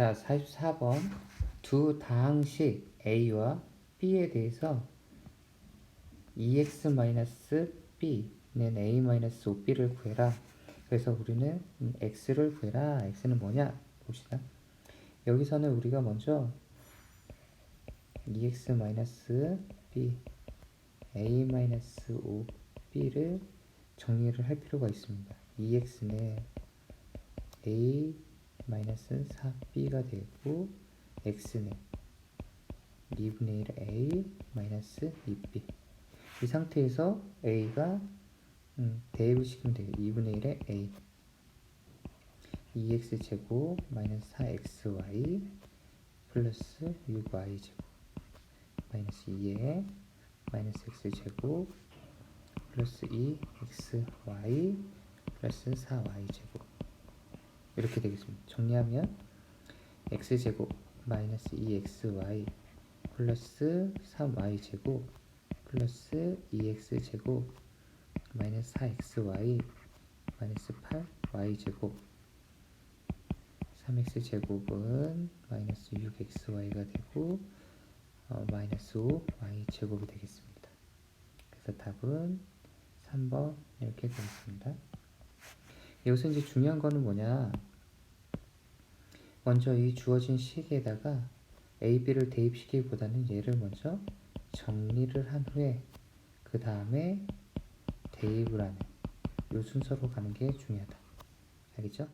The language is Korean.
자, 44번 두 다항식 A와 B에 대해서 E 2x-b는 a-5b를 구해라. 그래서 우리는 음, x를 구해라. x는 뭐냐? 봅시다. 여기서는 우리가 먼저 E 2x-b a-5b를 정리를 할 필요가 있습니다. 2x는 a-4b가 되고 x는 2분의 1 a 마이너스 2b 이 상태에서 a가 음, 대입을 시키면 돼요. 2분의 1에 a 2x 제곱 마이너스 4xy 플러스 6y 제곱 마이너스 2에 마이너스 x 제곱 플러스 2xy 플러스 4y 제곱 이렇게 되겠습니다. 정리하면 x 제곱 마이너스 2xy 플러스 3y 제곱 플러스 2x 제곱 마이너스 4xy 마이너스 8y 제곱 3x 제곱은 마이너스 6xy가 되고 어, 마이너스 5y 제곱이 되겠습니다. 그래서 답은 3번 이렇게 되겠습니다. 여기서 이제 중요한 거는 뭐냐? 먼저 이 주어진 식에다가 A, B를 대입시키기보다는 얘를 먼저 정리를 한 후에 그 다음에 대입을 하는 이 순서로 가는 게 중요하다. 알겠죠?